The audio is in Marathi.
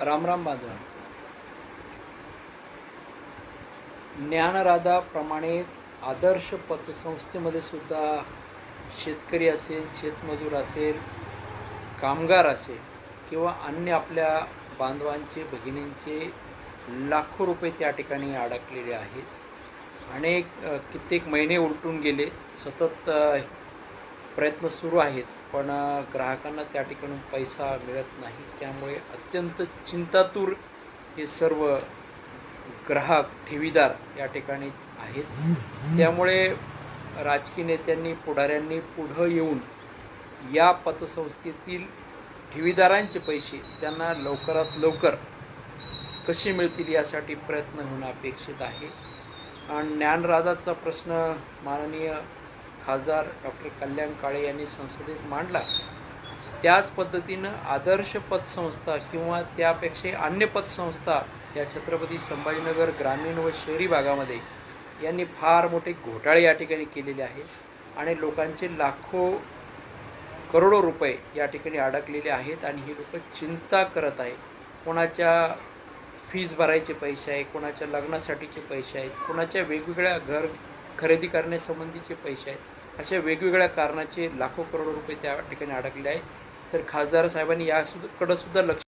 रामराम बांधवा ज्ञानराधाप्रमाणेच आदर्श पतसंस्थेमध्ये सुद्धा शेतकरी असेल शेतमजूर असेल कामगार असेल किंवा अन्य आपल्या बांधवांचे भगिनींचे लाखो रुपये त्या ठिकाणी अडकलेले आहेत. अनेक कित्येक महिने उलटून गेले. सतत प्रयत्न सुरू आहेत. पण ग्राहकांना त्या ठिकाणून पैसा मिळत नाही. त्यामुळे अत्यंत चिंतातूर हे सर्व ग्राहक ठेवीदार या ठिकाणी आहेत. त्यामुळे राजकीय नेत्यांनी पुढाऱ्यांनी पुढं येऊन या पतसंस्थेतील ठेवीदारांचे पैसे त्यांना लवकरात लवकर कसे मिळतील यासाठी प्रयत्न होणं अपेक्षित आहे. आणि ज्ञानराजाचा प्रश्न माननीय खासदार डॉक्टर कल्याण काळे यांनी संसदेत मांडला. त्याच पद्धतीनं आदर्श पतसंस्था किंवा त्यापेक्षा अन्य पतसंस्था या छत्रपती संभाजीनगर ग्रामीण व शहरी भागामध्ये यांनी फार मोठे घोटाळे या ठिकाणी केलेले आहेत आणि लोकांचे लाखो करोडो रुपये या ठिकाणी अडकलेले आहेत आणि हे लोक चिंता करत आहेत. कोणाच्या फीज भरायचे पैसे आहे कोणाच्या लग्नासाठीचे पैसे आहेत कोणाच्या वेगवेगळ्या घर खरेदी करण्यासंबंधीचे पैसे आहेत. अशा वेगवेगळ्या कारणाचे लाखो करोड रुपये त्या ठिकाणी अडकले आहे. तर खासदार साहेबांनी यासुद्धा सुद्धा लक्ष